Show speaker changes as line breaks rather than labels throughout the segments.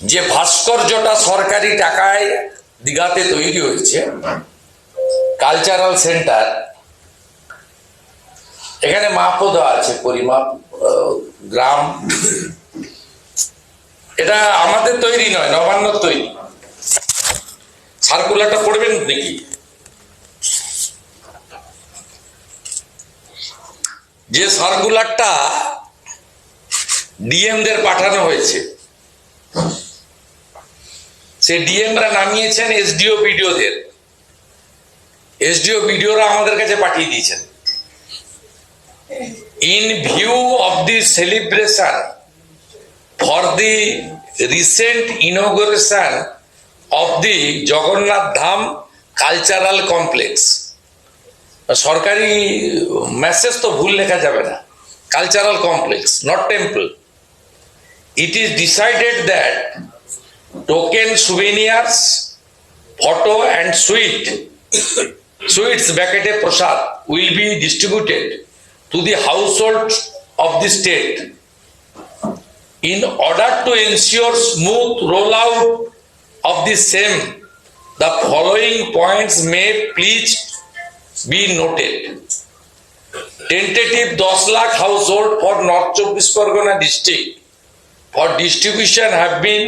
যে ভাস্কর্যটা সরকারি টাকায় দীঘাতে তৈরি হয়েছে কালচারাল সেন্টার এখানে মাপও দেওয়া আছে, পরিমাপ গ্রাম। এটা আমাদের তৈরি নয় নবান্ন তৈরি। সার্কুলারটা পড়বেন দেখি যে সার্কুলারটা ডিএমদের পাঠানো হয়েছে সে ডিএমরা নামিয়েছেন এসডিও বিডিওদের এসডিও বিডিওরা আমাদের কাছে পাঠিয়ে দিয়েছেন। In view of the celebration for the recent inauguration of the Jagannath Dham Cultural Complex সরকারি মেসেজ তো ভুল লেখা যাবে না। Cultural complex not temple it is decided that token souvenirs photo and sweet sweets ব্যাকেটে prasad will be distributed to the household of the state in order to ensure smooth rollout of the same the following points may please be noted tentative 10 lakh household for north চব্বিশ Pargana district for distribution have been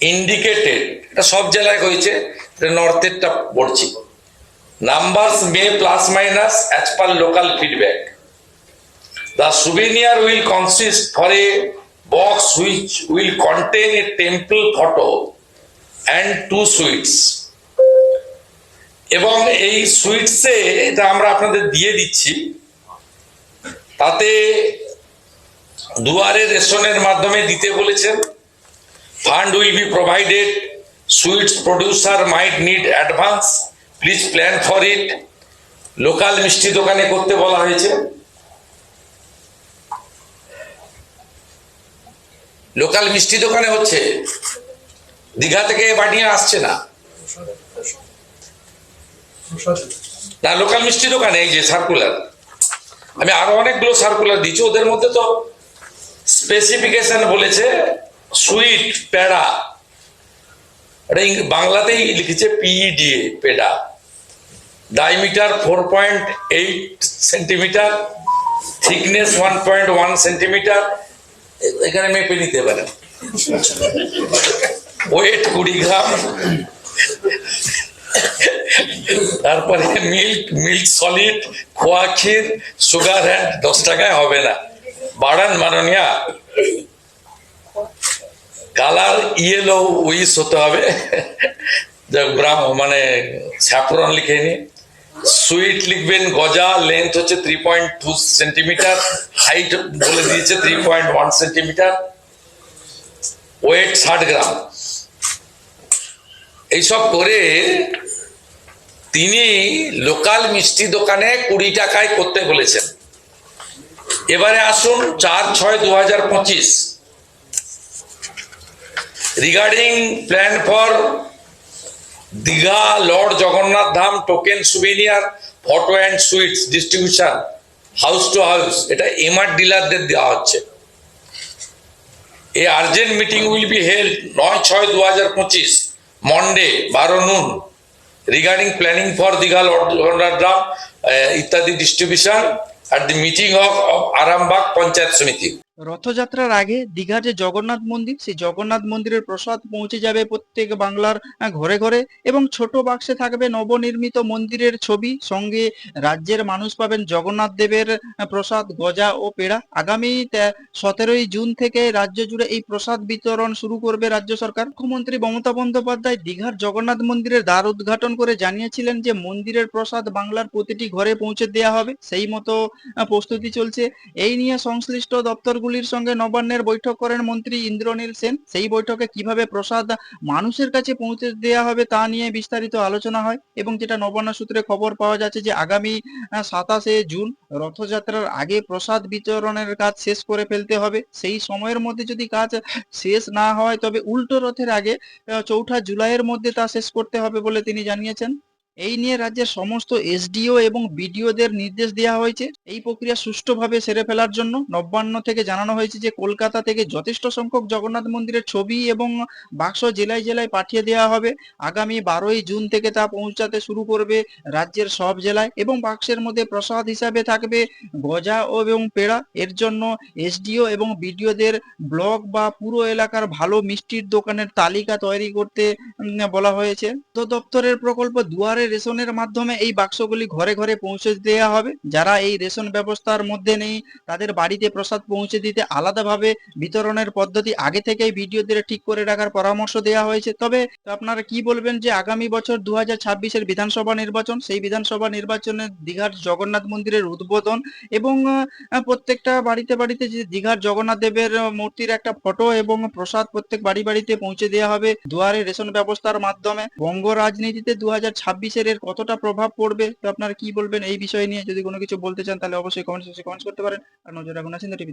indicated এটা সব জেলায় হয়েছে নর্থেরটা পড়ছি numbers may plus minus as per local feedback The souvenir will consist for a box which will contain a temple photo and two sweets. এবং এই সুইটসে এটা আমরা আপনাদের দিয়ে দিচ্ছি তাতে দুয়ারে রেশনের মাধ্যমে দিতে বলেছেন fund will be provided sweets producer might need advance please plan for it local মিষ্টি দোকানে করতে বলা হয়েছে। লোকাল মিষ্টি দোকানে হচ্ছে। দীঘা থেকে বানিয়ে আসছে না। না লোকাল মিষ্টি দোকানে এই যে সার্কুলার আমি আরও অনেকগুলো সার্কুলার দিচ্ছি। ওদের মধ্যে তো স্পেসিফিকেশন বলেছে। সুইট পেড়া। এটা বাংলাতেই লিখেছে P E D A peda. Diameter four point eight centimetre, thickness one point one centimetre. এখানে মেপে নিতে পারেন। ওয়েট কুড়ি গ্রাম। তারপরে milk milk solid, khoa kheer, sugar hand দশ টাকায় হবে না। বাড়ান মাননীয়া। কালার ইয়েলো উইস হতে হবে। ব্রাহ্ম মানে স্যাফরন লিখে নি। সুইট লিখবেন, গজা লেন্থ হচ্ছে three point two centimetre height বলে দিয়েছে three point one centimetre weight ষাট গ্রাম। এইসব করে তিনি লোকাল মিষ্টি দোকানে কুড়ি টাকায় করতে বলেছেন। এবারে আসুন, চার ছয় দু হাজার পঁচিশ। Regarding plan for Digha lord Jagannath Dham token souvenir photo and sweets distribution house to house এটা এমআর ডিলারদের দেওয়া হচ্ছে। এই urgent meeting will be held নয় ছয় দু হাজার পঁচিশ মন্ডে বারো noon regarding planning for Digha lord Jagannath Dham ইত্যাদি distribution at the meeting of Arambagh panchayat samiti
রথযাত্রার আগে দীঘার যে জগন্নাথ মন্দির, সেই জগন্নাথ মন্দিরের প্রসাদ পৌঁছে যাবে প্রত্যেক বাংলার ঘরে ঘরে এবং ছোট বাক্সে থাকবে নবনির্মিত মন্দিরের ছবি। সঙ্গে রাজ্যের মানুষ পাবেন জগন্নাথ দেবের প্রসাদ, গজা ও পেড়া। আগামী সতেরোই জুন থেকে রাজ্য জুড়ে এই প্রসাদ বিতরণ শুরু করবে রাজ্য সরকার। মুখ্যমন্ত্রী মমতা বন্দ্যোপাধ্যায় দীঘার জগন্নাথ মন্দিরের দ্বার উদ্ঘাটন করে জানিয়েছিলেন যে, মন্দিরের প্রসাদ বাংলার প্রতিটি ঘরে পৌঁছে দেওয়া হবে। সেই মতো প্রস্তুতি চলছে। এই নিয়ে সংশ্লিষ্ট দপ্তরগুলির সঙ্গে নবান্নের বৈঠক করেন মন্ত্রী ইন্দ্রনীল সেন। সেই বৈঠকে কীভাবে প্রসাদ মানুষের কাছে পৌঁছে দেওয়া হবে তা নিয়ে বিস্তারিত আলোচনা হয় এবং যেটা নবান্ন সূত্রে খবর পাওয়া যাচ্ছে যে আগামী সাতাশে জুন রথযাত্রার আগে প্রসাদ বিতরণের কাজ শেষ করে ফেলতে হবে। সেই সময়ের মধ্যে যদি কাজ শেষ না হয় তবে উল্টো রথের আগে চৌঠা জুলাইয়ের মধ্যে তা শেষ করতে হবে বলে তিনি জানিয়েছেন। এই নিয়ে রাজ্যের সমস্ত এসডিও এবং বিডিওদের নির্দেশ দেওয়া হয়েছে। এই প্রক্রিয়া সুষ্ঠুভাবে সেরে ফেলার জন্য নবান্ন থেকে জানানো হয়েছে যে, কলকাতা থেকে যথেষ্ট সংখ্যক জগন্নাথ মন্দিরের ছবি এবং বাক্স জেলায় জেলায় পাঠিয়ে দেওয়া হবে। আগামী বারোই জুন থেকে তা পৌঁছাতে শুরু করবে রাজ্যের সব জেলায় এবং বাক্সের মধ্যে প্রসাদ হিসাবে থাকবে গজা এবং পেড়া। এর জন্য এসডিও এবং বিডিওদের ব্লক বা পুরো এলাকার ভালো মিষ্টির দোকানের তালিকা তৈরি করতে বলা হয়েছে। তো দপ্তরের প্রকল্প দুয়ারে রেশনের মাধ্যমে এই বাক্সগুলি ঘরে ঘরে পৌঁছে দেওয়া হবে। যারা এই রেশন ব্যবস্থার মধ্যে নেই, তাদের বাড়িতে প্রসাদ পৌঁছে দিতে আলাদাভাবে বিতরণের পদ্ধতি আগে থেকেই ভিডিওদের ঠিক করে রাখার পরামর্শ দেওয়া হয়েছে। তবে আপনারা কি বলবেন যে আগামী বছর দু হাজার বিধানসভা নির্বাচন, সেই বিধানসভা নির্বাচনে দীঘার জগন্নাথ মন্দিরের উদ্বোধন এবং প্রত্যেকটা বাড়িতে বাড়িতে যে দীঘার জগন্নাথ দেবের মূর্তির একটা ফটো এবং প্রসাদ প্রত্যেক বাড়ি বাড়িতে পৌঁছে দেওয়া হবে দুয়ারে রেশন ব্যবস্থার মাধ্যমে। বঙ্গ রাজনীতিতে দু হাজার ছাব্বিশ ছাব্বিশের এর কতটা প্রভাব পড়বে? তো আপনারা কি বলবেন? এই বিষয় নিয়ে যদি কোনো কিছু বলতে চান, তাহলে অবশ্যই কমেন্ট সেকশনে কমেন্টস করতে পারেন। আর নজর রাখুন আছেন টিভি